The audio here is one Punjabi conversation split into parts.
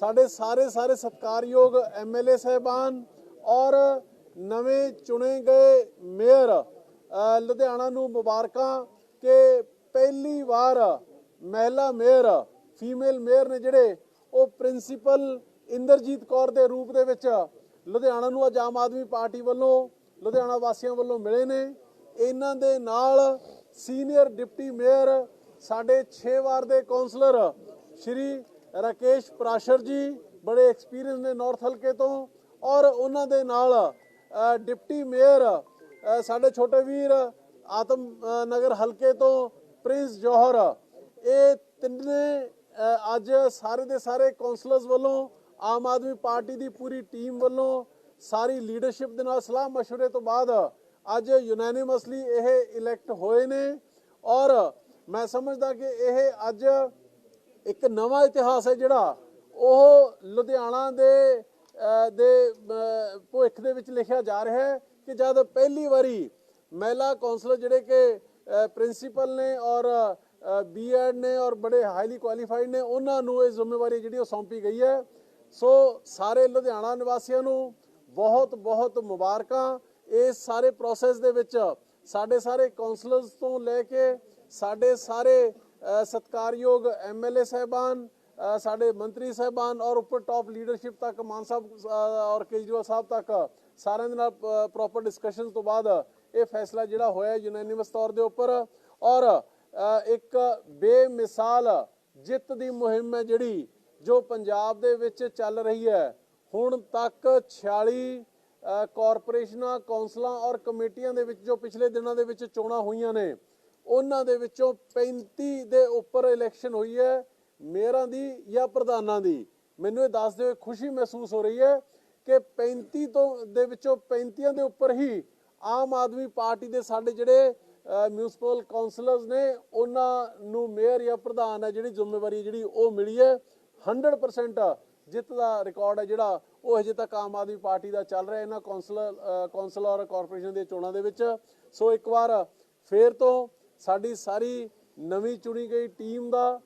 ਸਾਡੇ ਸਾਰੇ ਸਾਰੇ ਸਤਿਕਾਰਯੋਗ ਐਮਐਲਏ ਸਹਿਬਾਨ ਔਰ ਨਵੇਂ ਚੁਣੇ ਗਏ ਮੇਅਰ ਲੁਧਿਆਣਾ ਨੂੰ ਮੁਬਾਰਕਾਂ ਕਿ ਪਹਿਲੀ ਵਾਰ ਮਹਿਲਾ ਮੇਅਰ, ਫੀਮੇਲ ਮੇਅਰ ਨੇ ਜਿਹੜੇ ਉਹ ਪ੍ਰਿੰਸੀਪਲ ਇੰਦਰਜੀਤ ਕੌਰ ਦੇ ਰੂਪ ਦੇ ਵਿੱਚ ਲੁਧਿਆਣਾ ਨੂੰ ਅੱਜ ਆਮ ਆਦਮੀ ਪਾਰਟੀ ਵੱਲੋਂ, ਲੁਧਿਆਣਾ ਵਾਸੀਆਂ ਵੱਲੋਂ ਮਿਲੇ ਨੇ। ਇਹਨਾਂ ਦੇ ਨਾਲ ਸੀਨੀਅਰ ਡਿਪਟੀ ਮੇਅਰ, ਸਾਡੇ 6 ਵਾਰ ਦੇ ਕਾਉਂਸਲਰ ਸ਼੍ਰੀ ਰਾਕੇਸ਼ ਪ੍ਰਾਸ਼ਰ ਜੀ ਬੜੇ ਐਕਸਪੀਰੀਅੰਸ ਨੇ ਨਾਰਥ ਹਲਕੇ ਤੋਂ ਔਰ ਉਹਨਾਂ ਦੇ ਨਾਲ ਅ, ਡਿਪਟੀ ਮੇਅਰ ਅ, ਸਾਡੇ ਛੋਟੇ ਵੀਰ ਆਤਮ ਅ, ਨਗਰ ਹਲਕੇ ਤੋਂ ਪ੍ਰਿੰਸ ਜੋਹਰ ਇਹ ਤਿੰਨੇ ਅ, ਅੱਜ ਸਾਰੇ ਦੇ ਸਾਰੇ ਕਾਉਂਸਲਰਸ ਵੱਲੋਂ ਆਮ ਆਦਮੀ ਪਾਰਟੀ ਦੀ ਪੂਰੀ ਟੀਮ ਵੱਲੋਂ ਸਾਰੀ ਲੀਡਰਸ਼ਿਪ ਦੇ ਨਾਲ ਸਲਾਹ مشورے ਤੋਂ ਬਾਅਦ ਅੱਜ ਯੂਨੈਨਿਮਸਲੀ ਇਹ ਇਲੈਕਟ ਹੋਏ ਨੇ ਔਰ ਮੈਂ ਸਮਝਦਾ ਕਿ ਇਹ ਅੱਜ ਇੱਕ ਨਵਾਂ ਇਤਿਹਾਸ ਹੈ ਜਿਹੜਾ ਉਹ ਲੁਧਿਆਣਾ ਦੇ ਦੇ ਅ, ਭਵਿੱਖ ਦੇ ਵਿੱਚ ਲਿਖਿਆ ਜਾ ਰਿਹਾ ਹੈ ਕਿ ਜਦ ਪਹਿਲੀ ਵਾਰੀ ਮਹਿਲਾ ਕਾਉਂਸਲਰ ਜਿਹੜੇ ਕਿ ਪ੍ਰਿੰਸੀਪਲ ਨੇ ਔਰ ਬੀਐਡ ਨੇ ਔਰ ਬੜੇ ਹਾਈਲੀ ਕੁਆਲੀਫਾਈਡ ਨੇ ਉਹਨਾਂ ਨੂੰ ਇਹ ਜ਼ਿੰਮੇਵਾਰੀ ਜਿਹੜੀ ਉਹ ਸੌਂਪੀ ਗਈ ਹੈ। ਸੋ ਸਾਰੇ ਲੁਧਿਆਣਾ ਨਿਵਾਸੀਆਂ ਨੂੰ ਬਹੁਤ ਬਹੁਤ ਮੁਬਾਰਕਾਂ। ਇਸ ਸਾਰੇ ਪ੍ਰੋਸੈਸ ਦੇ ਵਿੱਚ ਸਾਡੇ ਸਾਰੇ ਕਾਉਂਸਲਰਸ ਤੋਂ ਲੈ ਕੇ ਸਾਡੇ ਸਾਰੇ ਸਤਿਕਾਰਯੋਗ ਐਮਐਲਏ ਸਹਿਬਾਨ ਅ, ਸਾਡੇ ਮੰਤਰੀ ਸਹਿਬਾਨ ਔਰ ਉੱਪਰ ਟਾਪ ਲੀਡਰਸ਼ਿਪ ਤੱਕ ਮਾਨ ਸਾਹਿਬ ਔਰ ਕੇਜਰੀਵਾਲ ਸਾਹਿਬ ਤੱਕ ਸਾਰਿਆਂ ਦੇ ਨਾਲ ਪ੍ਰੋਪਰ ਡਿਸਕਸ਼ਨ ਤੋਂ ਬਾਅਦ ਇਹ ਫੈਸਲਾ ਜਿਹੜਾ ਹੋਇਆ ਯੂਨੈਨਿਮਸ ਤੌਰ ਦੇ ਉੱਪਰ ਔਰ ਇੱਕ ਬੇਮਿਸਾਲ ਜਿੱਤ ਦੀ ਮੁਹਿੰਮ ਹੈ ਜਿਹੜੀ ਜੋ ਪੰਜਾਬ ਦੇ ਵਿੱਚ ਚੱਲ ਰਹੀ ਹੈ। ਹੁਣ ਤੱਕ 46 ਅ, ਕਾਰਪੋਰੇਸ਼ਨਾਂ ਕੌਂਸਲਾਂ ਔਰ ਕਮੇਟੀਆਂ ਦੇ ਵਿੱਚ ਜੋ ਪਿਛਲੇ ਦਿਨਾਂ ਦੇ ਵਿੱਚ ਚੋਣਾਂ ਹੋਈਆਂ ਨੇ ਉਹਨਾਂ ਦੇ ਵਿੱਚੋਂ 35 ਦੇ ਉੱਪਰ ਇਲੈਕਸ਼ਨ ਹੋਈ ਹੈ, ਮੇਅਰਾਂ ਦੀ ਜਾਂ ਪ੍ਰਧਾਨਾਂ ਦੀ। ਮੈਨੂੰ ਇਹ ਦੱਸਦੇ ਹੋਏ ਖੁਸ਼ੀ ਮਹਿਸੂਸ ਹੋ ਰਹੀ ਹੈ ਕਿ 35 ਤੋਂ ਦੇ ਵਿੱਚੋਂ 35 ਦੇ ਉੱਪਰ ਹੀ ਆਮ ਆਦਮੀ ਪਾਰਟੀ ਦੇ ਸਾਡੇ ਜਿਹੜੇ ਮਿਊਨਿਸਪਲ ਕਾਉਂਸਲਰਸ ਨੇ, ਉਹਨਾਂ ਨੂੰ ਮੇਅਰ ਜਾਂ ਪ੍ਰਧਾਨ ਹੈ ਜਿਹੜੀ ਜ਼ਿੰਮੇਵਾਰੀ ਜਿਹੜੀ ਉਹ ਮਿਲੀ ਹੈ। 100% ਜਿੱਤ ਦਾ ਰਿਕਾਰਡ ਹੈ ਜਿਹੜਾ, ਉਹ ਹਜੇ ਤੱਕ ਆਮ ਆਦਮੀ ਪਾਰਟੀ ਦਾ ਚੱਲ ਰਿਹਾ ਇਹਨਾਂ ਕੌਂਸਲਰ ਕੌਂਸਲ ਔਰ ਕਾਰਪੋਰੇਸ਼ਨ ਦੀਆਂ ਚੋਣਾਂ ਦੇ ਵਿੱਚ। ਸੋ ਇੱਕ ਵਾਰ ਫੇਰ ਤੋਂ ਸਾਡੀ ਸਾਰੀ ਨਵੀਂ ਚੁਣੀ ਗਈ ਟੀਮ ਦਾ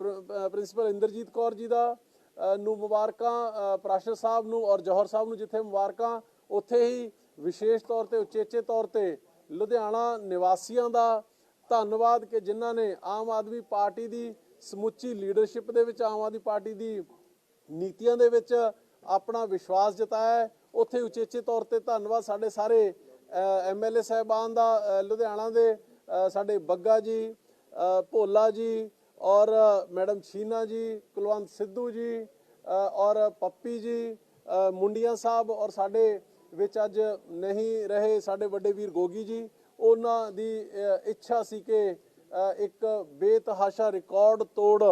ਪ੍ਰਿੰਸੀਪਲ ਇੰਦਰਜੀਤ ਕੌਰ ਜੀ ਦਾ ਨੂੰ ਮੁਬਾਰਕਾਂ ਪ੍ਰਾਸ਼ਰ ਸਾਹਿਬ ਨੂੰ ਔਰ ਜੌਹਰ ਸਾਹਿਬ ਨੂੰ ਜਿੱਥੇ ਮੁਬਾਰਕਾਂ, ਉੱਥੇ ਹੀ ਵਿਸ਼ੇਸ਼ ਤੌਰ ਤੇ, ਉਚੇਚੇ ਤੌਰ ਤੇ ਲੁਧਿਆਣਾ ਨਿਵਾਸੀਆਂ ਦਾ ਧੰਨਵਾਦ ਕਿ ਜਿਨ੍ਹਾਂ ਨੇ ਆਮ ਆਦਮੀ ਪਾਰਟੀ ਦੀ ਸਮੁੱਚੀ ਲੀਡਰਸ਼ਿਪ ਦੇ ਵਿੱਚ, ਆਮ ਆਦਮੀ ਪਾਰਟੀ ਦੀ ਨੀਤੀਆਂ ਦੇ ਵਿੱਚ ਆਪਣਾ ਵਿਸ਼ਵਾਸ ਜਤਾਇਆ ਉੱਥੇ ਉਚੇਚੇ ਤੌਰ ਤੇ ਧੰਨਵਾਦ ਸਾਡੇ ਸਾਰੇ ਐਮਐਲਏ ਸਾਹਿਬਾਨ ਦਾ ਲੁਧਿਆਣਾ ਦੇ ਸਾਡੇ ਬੱਗਾ ਜੀ ਭੋਲਾ ਜੀ ਔਰ ਮੈਡਮ ਛੀਨਾ ਜੀ, ਕੁਲਵੰਤ ਸਿੱਧੂ ਜੀ ਔਰ ਪੱਪੀ ਜੀ ਮੁੰਡੀਆਂ ਸਾਹਿਬ ਔਰ ਸਾਡੇ ਵਿੱਚ ਅੱਜ ਨਹੀਂ ਰਹੇ ਸਾਡੇ ਵੱਡੇ ਵੀਰ ਗੋਗੀ ਜੀ। ਉਹਨਾਂ ਦੀ ਇੱਛਾ ਸੀ ਕਿ ਇੱਕ ਬੇਤਹਾਸ਼ਾ ਰਿਕਾਰਡ ਤੋੜ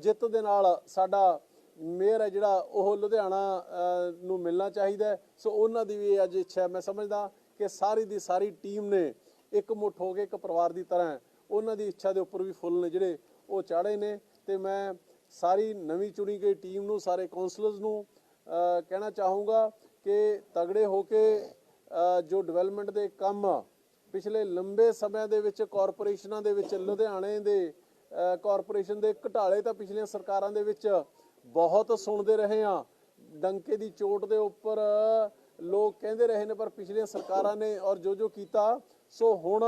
ਜਿੱਤ ਦੇ ਨਾਲ ਸਾਡਾ ਮੇਅਰ ਹੈ ਜਿਹੜਾ ਉਹ ਲੁਧਿਆਣਾ ਨੂੰ ਮਿਲਣਾ ਚਾਹੀਦਾ ਸੋ ਉਹਨਾਂ ਦੀ ਵੀ ਅੱਜ ਇੱਛਾ ਮੈਂ ਸਮਝਦਾ ਕਿ ਸਾਰੀ ਦੀ ਸਾਰੀ ਟੀਮ ਨੇ ਇੱਕ ਮੁੱਠ ਹੋ ਕੇ ਇੱਕ ਪਰਿਵਾਰ ਦੀ ਤਰ੍ਹਾਂ ਉਹਨਾਂ ਦੀ ਇੱਛਾ ਦੇ ਉੱਪਰ ਵੀ ਫੁੱਲ ਨੇ ਜਿਹੜੇ ਉਹ ਚਾੜੇ ਨੇ ਤੇ ਮੈਂ ਸਾਰੀ ਨਵੀਂ ਚੁਣੀ ਗਈ ਟੀਮ ਨੂੰ ਸਾਰੇ ਕਾਉਂਸਲਰਸ ਨੂੰ ਕਹਿਣਾ ਚਾਹੂੰਗਾ ਕਿ ਤਗੜੇ ਹੋ ਕੇ ਜੋ ਡਿਵੈਲਪਮੈਂਟ ਦੇ ਕੰਮ ਪਿਛਲੇ ਲੰਬੇ ਸਮਿਆਂ ਦੇ ਵਿੱਚ ਕਾਰਪੋਰੇਸ਼ਨਾਂ ਦੇ ਵਿੱਚ ਲੁਧਿਆਣੇ ਦੇ ਅ, ਕਾਰਪੋਰੇਸ਼ਨ ਦੇ ਘਟਾਲੇ ਤਾਂ ਪਿਛਲੀਆਂ ਸਰਕਾਰਾਂ ਦੇ ਵਿੱਚ ਬਹੁਤ ਸੁਣਦੇ ਰਹੇ ਆ ਡੰਕੇ ਦੀ ਚੋਟ ਦੇ ਉੱਪਰ ਲੋਕ ਕਹਿੰਦੇ ਰਹੇ ਨੇ ਪਰ ਪਿਛਲੀਆਂ ਸਰਕਾਰਾਂ ਨੇ ਔਰ ਜੋ ਜੋ ਕੀਤਾ ਸੋ ਹੁਣ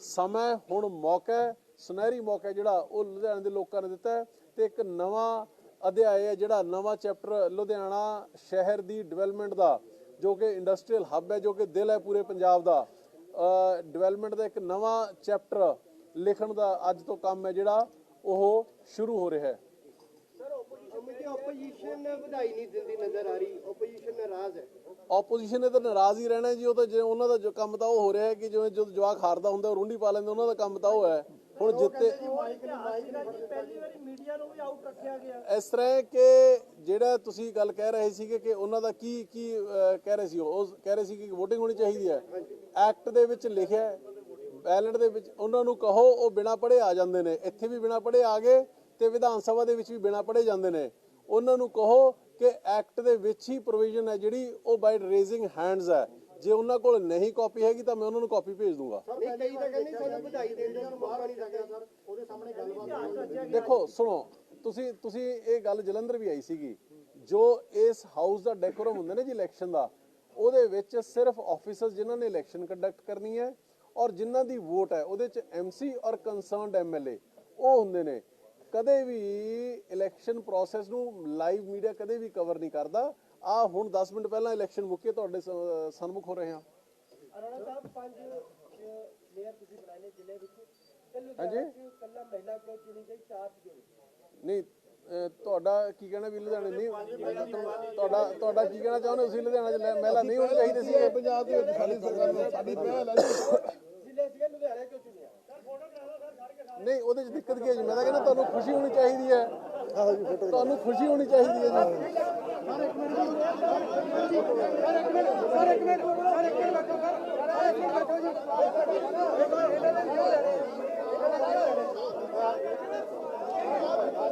ਸਮਾਂ ਹੁਣ ਮੌਕਾ ਸੁਨਹਿਰੀ ਮੌਕਾ ਜਿਹੜਾ ਉਹ ਲੁਧਿਆਣੇ ਦੇ ਲੋਕਾਂ ਨੇ ਦਿੱਤਾ ਹੈ ਤੇ ਇੱਕ ਨਵਾਂ ਅਧਿਆਇ ਹੈ ਜਿਹੜਾ ਨਵਾਂ ਚੈਪਟਰ ਲੁਧਿਆਣਾ ਸ਼ਹਿਰ ਦੀ ਡਿਵੈਲਪਮੈਂਟ ਦਾ, ਜੋ ਕਿ ਇੰਡਸਟਰੀਅਲ ਹੱਬ ਹੈ, ਜੋ ਕਿ ਦਿਲ ਹੈ ਪੂਰੇ ਪੰਜਾਬ ਦਾ। ਡਿਵੈਲਪਮੈਂਟ ਦਾ ਇੱਕ ਨਵਾਂ ਚੈਪਟਰ ਲਿਖਣ ਦਾ ਅੱਜ ਤੋਂ ਕੰਮ ਹੈ ਜਿਹੜਾ ਉਹ ਸ਼ੁਰੂ ਹੋ ਰਿਹਾ ਹੈ। ਕਮੇਟੀ ਆਪੋਜੀਸ਼ਨ ਵਧਾਈ ਨਹੀਂ ਦਿੰਦੀ ਨਜ਼ਰ ਆ ਰਹੀ ਆਪੋਜੀਸ਼ਨ ਨਾਰਾਜ਼ ਹੈ। ਆਪੋਜੀਸ਼ਨ ਨੇ ਤਾਂ ਨਾਰਾਜ਼ ਹੀ ਰਹਿਣਾ ਜੀ ਉਹ ਤਾਂ ਜੇ ਉਹਨਾਂ ਦਾ ਜੋ ਕੰਮ ਤਾਂ ਉਹ ਹੋ ਰਿਹਾ ਹੈ ਕਿ ਜਿਵੇਂ ਜਦੋਂ ਜਵਾਕ ਹਾਰਦਾ ਹੁੰਦਾ ਉਹ ਰੁੰਡੀ ਪਾ ਲੈਂਦੇ ਉਹਨਾਂ ਦਾ ਕੰਮ ਤਾਂ ਉਹ ਹੈ। ਹੁਣ ਜਿੱਤੇ ਪਹਿਲੀ ਵਾਰੀ ਮੀਡੀਆ ਨੂੰ ਵੀ ਆਊਟ ਰੱਖਿਆ ਗਿਆ। ਇਸ ਤਰ੍ਹਾਂ ਹੈ ਕਿ ਜਿਹੜਾ ਤੁਸੀਂ ਗੱਲ ਕਹਿ ਰਹੇ ਸੀਗੇ ਕਿ ਉਹਨਾਂ ਦਾ ਕੀ ਕੀ ਕਹਿ ਰਹੇ ਸੀ ਉਹ ਕਹਿ ਰਹੇ ਸੀ ਕਿ VOTING ਹੋਣੀ ਚਾਹੀਦੀ ਹੈ। ਐਕਟ ਦੇ ਵਿੱਚ ਲਿਖਿਆ ਬੈਲਟ ਦੇ ਵਿੱਚ ਉਹਨਾਂ ਨੂੰ ਕਹੋ ਉਹ ਬਿਨਾ ਪੜ੍ਹੇ ਆ ਜਾਂਦੇ ਨੇ। ਇੱਥੇ ਵੀ ਬਿਨਾ ਪੜ੍ਹੇ ਆ ਗਏ ਤੇ ਵਿਧਾਨ ਸਭਾ ਦੇ ਵਿੱਚ ਵੀ ਬਿਨਾ ਪੜ੍ਹੇ ਜਾਂਦੇ ਨੇ। ਉਹਨਾਂ ਨੂੰ ਕਹੋ ਕਿ ਐਕਟ ਦੇ ਵਿੱਚ ਹੀ ਪ੍ਰੋਵੀਜ਼ਨ ਹੈ ਜਿਹੜੀ ਉਹ ਬਾਈ ਰੇਜ਼ਿੰਗ ਹੈਂਡਸ ਹੈ। ਜੇ ਉਹਨਾਂ ਕੋਲ ਨਹੀਂ ਕਾਪੀ ਹੈਗੀ ਤਾਂ ਮੈਂ ਉਹਨਾਂ ਨੂੰ ਕਾਪੀ ਭੇਜ ਦੂੰਗਾ। ਦੇਖੋ ਸੁਣੋ ਤੁਸੀਂ ਤੁਸੀਂ ਇਹ ਗੱਲ ਜਲੰਧਰ ਵੀ ਆਈ ਸੀਗੀ। ਜੋ ਇਸ ਹਾਊਸ ਦਾ ਡੈਕੋਰਮ ਹੁੰਦਾ ਨਾ ਜੀ ਇਲੈਕਸ਼ਨ ਦਾ ਉਹਦੇ ਵਿੱਚ ਸਿਰਫ ਆਫੀਸਰਸ ਜਿਨ੍ਹਾਂ ਨੇ ਇਲੈਕਸ਼ਨ ਕੰਡਕਟ ਕਰਨੀ ਹੈ ਔਰ ਜਿਨ੍ਹਾਂ ਦੀ ਵੋਟ ਹੈ ਉਹਦੇ ਚ ਐਮਸੀ ਔਰ ਕੰਸਰਨਡ ਐਮਐਲਏ ਉਹ ਹੁੰਦੇ ਨੇ। ਕਦੇ ਵੀ ਇਲੈਕਸ਼ਨ ਪ੍ਰੋਸੈਸ ਨੂੰ ਲਾਈਵ ਮੀਡੀਆ ਕਦੇ ਵੀ ਕਵਰ ਨਹੀਂ ਕਰਦਾ। ਆ ਹੁਣ 10 ਮਿੰਟ ਪਹਿਲਾਂ ਇਲੈਕਸ਼ਨ ਮੁੱਕੇ ਤੁਹਾਡੇ ਸਨਮੁਖ ਹੋ ਰਹੇ ਹਾਂ। ਅਰੋੜਾ ਸਾਹਿਬ ਪੰਜ ਮੇਅਰ ਤੁਸੀਂ ਬਣਾਏ ਨੇ ਜ਼ਿਲ੍ਹੇ ਵਿੱਚ। ਹਾਂਜੀ। ਕੱਲਾ ਮਹਿਲਾ ਕਿਉਂ ਚੁਣੀ ਗਈ ਚਾਰ ਚੁਣੀ ਨਹੀਂ ਅਹ ਤੁਹਾਡਾ ਕੀ ਕਹਿਣਾ ਵੀ ਲੁਧਿਆਣੇ ਨਹੀਂ? ਤੁਹਾਡਾ ਤੁਹਾਡਾ ਕੀ ਕਹਿਣਾ ਚਾਹੁੰਦੇ ਹੋ? ਤੁਸੀਂ ਲੁਧਿਆਣਾ ਚ ਲੈ- ਮਹਿਲਾ ਨਹੀਂ ਹੋਣੀ ਚਾਹੀਦੀ ਸੀ। ਪੰਜਾਬ ਦੇ ਵਿੱਚ ਸਾਡੀ ਸਰਕਾਰ ਨੇ ਸਾਡੀ ਪਹਿਲ ਹੈ ਜ਼ਿਲ੍ਹੇ ਸੀਗੇ ਲੁਧਿਆਣੇ ਕਿਉਂ ਚੁਣਿਆ? ਨਹੀਂ, ਉਹਦੇ ਚ ਦਿੱਕਤ ਕੀ ਹੈ ਜੀ? ਮੈਂ ਤਾਂ ਕਹਿੰਦਾ ਤੁਹਾਨੂੰ ਖੁਸ਼ੀ ਹੋਣੀ ਚਾਹੀਦੀ ਹੈ। ਤੁਹਾਨੂੰ ਖੁਸ਼ੀ ਹੋਣੀ ਚਾਹੀਦੀ ਹੈ ਜੀ।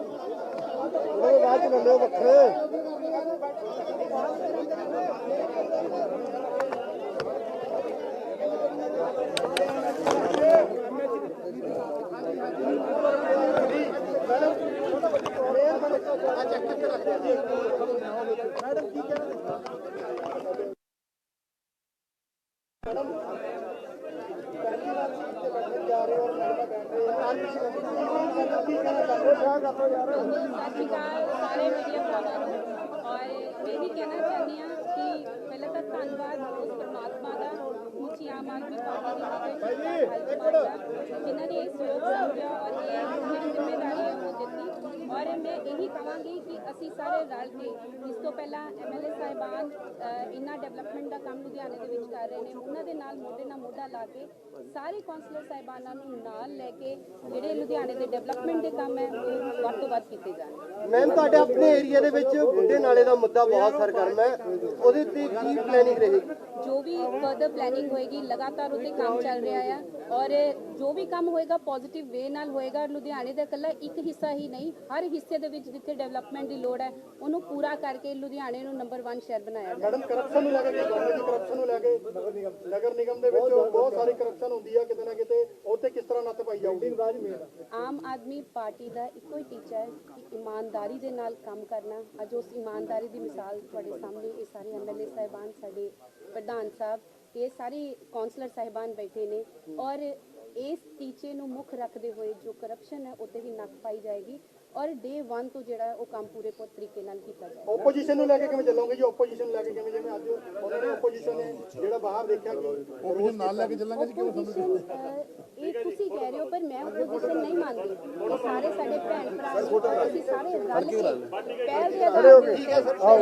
ਉਹ ਬਾਅਦ ਚ ਲੈ ਲਿਓ ਵੱਖਰੇ। ਸਤਿ ਸ਼੍ਰੀ ਅਕਾਲ ਸਾਰੇ ਮੀਡੀਆ ਭਰਾਵਾਂ ਨੂੰ ਔਰ ਮੈਂ ਵੀ ਕਹਿਣਾ ਚਾਹੁੰਦੀ ਹਾਂ ਕਿ ਪਹਿਲਾਂ ਤਾਂ ਧੰਨਵਾਦ ਉਸ ਪਰਮਾਤਮਾ ਦਾ ਮੁੱਖੀ ਆਮ ਆਦਮੀ ਪਾਰਟੀ ਦੀ ਲੀਡਰਸ਼ਿਪ ਦਾ ਜਿਨ੍ਹਾਂ ਨੇ ਇਹ ਸੋਚ ਸਮਝਿਆ ਔਰ ਇਹ ਜਿਹੜੀ ਜ਼ਿੰਮੇਵਾਰੀ ਹੈ ਉਹ ਦਿੱਤੀ ਔਰ ਮੈਂ ਇਹੀ ਕਹਾਂਗੀ ਕਿ ਅਸੀਂ ਸਾਰੇ ਰਲ ਕੇ ਇਸ ਤੋਂ ਪਹਿਲਾਂ ਐਮਐਲਏ ਸਾਹਿਬਾਨ ਅ, ਇੰਨਾ ਡਿਵੈਲਪਮੈਂਟ ਦਾ ਕੰਮ ਲੁਧਿਆਣੇ ਦੇ ਵਿੱਚ ਕਰ ਰਹੇ ਨੇ ਉਹਨਾਂ ਦੇ ਨਾਲ ਮੋਢੇ ਨਾਲ ਮੋਢਾ ਲਾ ਕੇ ਸਾਰੇ ਕੌਂਸਲਰ ਸਾਹਿਬਾਨਾਂ ਨੂੰ ਨਾਲ ਲੈ ਕੇ ਜਿਹੜੇ ਲੁਧਿਆਣੇ ਦੇ ਡਿਵੈਲਪਮੈਂਟ ਦੇ ਕੰਮ ਹੈ ਉਹ ਵੱਧ ਤੋਂ ਵੱਧ ਕੀਤੇ ਜਾਣ। ਮੈਮ ਤੁਹਾਡੇ ਆਪਣੇ ਏਰੀਆ ਦੇ ਵਿੱਚ ਬੁੱਢੇ ਨਾਲੇ ਦਾ ਮੁੱਦਾ ਬਹੁਤ ਸਰਗਰਮ ਹੈ। ਉਹਦੇ ਤੇ ਕੀ ਪਲੈਨਿੰਗ ਰਹੇਗੀ? ਜੋ ਵੀ ਫਰਦਰ ਪਲੈਨਿੰਗ ਹੋਏਗੀ ਲਗਾਤਾਰ ਉਹਤੇ ਕੰਮ ਚੱਲ ਰਿਹਾ ਆ ਔਰ ਜੋ ਵੀ ਕੰਮ ਹੋਏਗਾ ਪੋਜ਼ਿਟਿਵ ਵੇ ਨਾਲ ਹੋਏਗਾ। ਲੁਧਿਆਣੇ ਦਾ ਇਕੱਲਾ ਇੱਕ ਹਿੱਸਾ ਹੀ ਨਹੀਂ ਹਰ ਹਿੱਸੇ ਦੇ ਵਿੱਚ ਜਿੱਥੇ ਡਿਵੈਲਪਮੈਂਟ ਦੀ ਲੋੜ ਹੈ ਉਹਨੂੰ ਪੂਰਾ ਕਰਕੇ ਲੁਧਿਆਣੇ ਨੂੰ ਨੰਬਰ 1 ਸ਼ਹਿਰ ਬਣਾਇਆ ਜਾਵੇ ਮੈਡਮ ਕਰਪਸ਼ਨ ਨੂੰ ਲੈ ਕੇ ਗਵਰਨਮੈਂਟ ਦੀ ਕਰਪਸ਼ਨ ਨੂੰ ਲੈ ਕੇ ਨਗਰ ਨਿਗਮ ਦੇ ਵਿੱਚ ਬਹੁਤ ਸਾਰੀ ਕਰਪਸ਼ਨ ਹੁੰਦੀ ਹੈ ਕਿਤੇ ਨਾ ਕਿਤੇ ਤੇ ਕਿਸ ਤਰ੍ਹਾਂ ਨੱਥ ਪਾਈ ਜਾਊਗੀ? ਆਮ ਆਦਮੀ ਪਾਰਟੀ ਦਾ ਇੱਕੋ ਹੀ ਟੀਚਾ ਹੈ ਕਿ ਇਮਾਨਦਾਰੀ ਦੇ ਨਾਲ ਕੰਮ ਕਰਨਾ। ਅੱਜ ਉਸ ਇਮਾਨਦਾਰੀ ਦੀ ਮਿਸਾਲ ਤੁਹਾਡੇ ਸਾਹਮਣੇ ਇਹ ਸਾਰੇ ਐਮਐਲਏ ਸਾਹਿਬਾਨ ਸਾਡੇ ਪ੍ਰਧਾਨ ਸਾਹਿਬ, ਇਹ ਸਾਰੇ ਕਾਉਂਸਲਰ ਸਾਹਿਬਾਨ ਬੈਠੇ ਨੇ ਔਰ ਇਸ ਟੀਚੇ ਨੂੰ ਮੁੱਖ ਰੱਖਦੇ ਹੋਏ ਜੋ ਕਰਪਸ਼ਨ ਹੈ, ਉੱਤੇ ਵੀ ਨੱਕ ਪਾਈ ਜਾਏਗੀ ਔਰ ਡੇ 1 ਤੋਂ ਜਿਹੜਾ ਉਹ ਕੰਮ ਪੂਰੇ ਤਰੀਕੇ ਨਾਲ ਕੀਤਾ ਆਪੋਜੀਸ਼ਨ ਨੂੰ ਲੈ ਕੇ ਕਿਵੇਂ ਚੱਲੋਗੇ ਜੀ? ਆਪੋਜੀਸ਼ਨ ਨੂੰ ਲੈ ਕੇ ਕਿਵੇਂ ਜਿਵੇਂ ਅੱਜ ਉਹਨਾਂ ਨੇ ਆਪੋਜੀਸ਼ਨ ਨੇ ਜਿਹੜਾ ਬਾਹਰ ਦੇਖਿਆ ਕਿ ਆਪੋਜੀਸ਼ਨ ਨਾਲ ਲੈ ਕੇ ਚੱਲਾਂਗੇ ਜੀ ਕਿਵੇਂ ਸਮਝਦੇ ਇਹ ਤੁਸੀਂ ਕਹਿ ਰਹੇ ਹੋ ਪਰ ਮੈਂ ਆਪੋਜੀਸ਼ਨ ਨਹੀਂ ਮੰਨਦੀ। ਉਹ ਸਾਰੇ ਸਾਡੇ ਭੈਣ ਭਰਾ ਅਸੀਂ ਸਾਰੇ ਰਲ ਕੇ ਪਹਿਲ ਦੇ ਆਧਾਰ ਤੇ ਠੀਕ ਹੈ ਸਰ। ਆਓ।